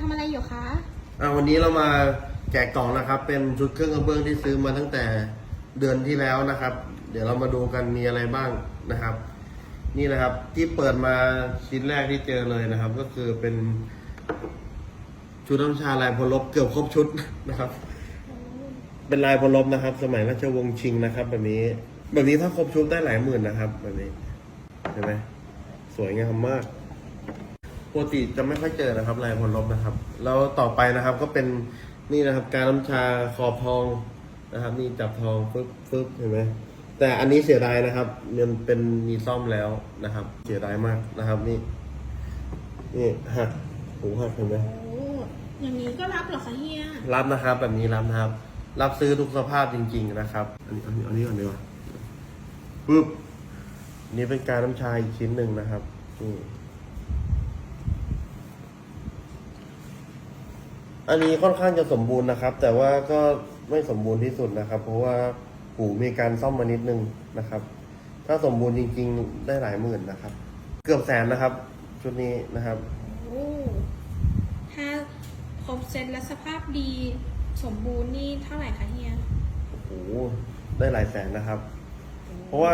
ทำอะไรอยู่คะ อะวันนี้เรามาแกะกล่องนะครับ เป็นชุดเครื่องกระเบื้องที่ซื้อมาตั้งแต่เดือนที่แล้วนะครับ เดี๋ยวเรามาดูกันมีอะไรบ้างนะครับ นี่นะครับที่เปิดมาชิ้นแรกที่เจอเลยนะครับ ก็คือเป็น ชุดน้ำชาลายพลลบเกือบครบชุดนะครับ เป็นลายพลลบนะครับ สมัยราชวงศ์ชิงนะครับ แบบนี้ แบบนี้ถ้าครบชุดได้หลายหมื่นนะครับ แบบนี้เห็นไหมสวยงามมาก ปกติจะไม่ค่อยเจอนะครับลายพลลบนะครับ แล้วต่อไปนะครับก็เป็นนี่นะครับ การน้ำชาขอบทองนะครับ นี่จับทองฟึบฟึบเห็นไหมแต่อันนี้เสียดายนะครับมันเป็นมีซ่อมแล้วนะครับ เสียดายมากนะครับนี่นี่หักหูหักเห็นไหมโอ้อย่างนี้ก็รับเหรอคะเฮีย รับนะครับ แบบนี้รับนะครับ รับซื้อทุกสภาพจริง ๆ นะครับ อันนี้อันนี้อันนี้ก่อนดีกว่าปึ๊บนี่เป็นการน้ำชาอีกชิ้นหนึ่งนะครับนี่ อันนี้ค่อนข้างจะสมบูรณ์นะครับ แต่ว่าก็ไม่สมบูรณ์ที่สุดนะครับ เพราะว่าหูมีการซ่อมมานิดนึงนะครับ ถ้าสมบูรณ์จริง ๆ ได้หลายหมื่นนะครับ เกือบแสนนะครับ ชุดนี้นะครับโอ้ถ้าครบเซ็ตและสภาพดีสมบูรณ์นี่เท่าไหร่คะเฮียโอ้โหได้หลายแสนนะครับ เพราะว่า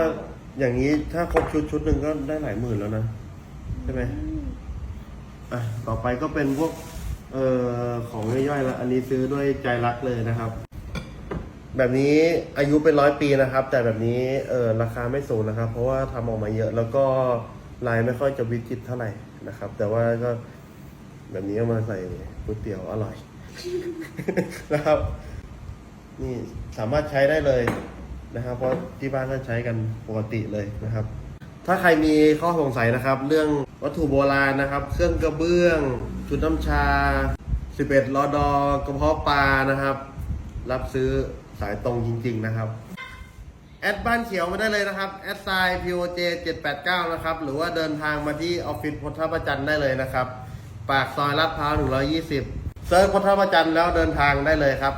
อย่างนี้ถ้าครบชุดชุดหนึ่งก็ได้หลายหมื่นแล้วนะใช่ไหมอืมอะต่อไปก็เป็นพวก เอ่อของย่อยๆ ละอันนี้ซื้อด้วยใจรักเลยนะครับ แบบนี้อายุเป็นร้อยปีนะครับ แต่แบบนี้เออราคาไม่สูงนะครับ เพราะว่าทำออกมาเยอะแล้วก็ลายไม่ค่อยจะวิจิตเท่าไหร่นะครับ แต่ว่าก็แบบนี้เอามาใส่ก๋วยเตี๋ยวอร่อย นะครับ นี่สามารถใช้ได้เลยนะครับ เพราะที่บ้านก็ใช้กันปกติเลยนะครับ ถ้าใครมีข้อสงสัยนะครับ เรื่องวัตถุโบราณนะครับ เครื่องกระเบื้อง ชุดน้ำชา 11รอดอกระเพาะปลานะครับ รับซื้อสายตรงจริง ๆ นะครับ แอดบ้านเขียวมาได้เลยนะครับ แอดไซน์ POJ 789 นะครับ หรือว่าเดินทางมาที่ออฟฟิศพุทธประจันได้เลยนะครับ ปากซอยลาดพร้าว120 เซิร์ชพุทธประจันแล้วเดินทางได้เลยครับ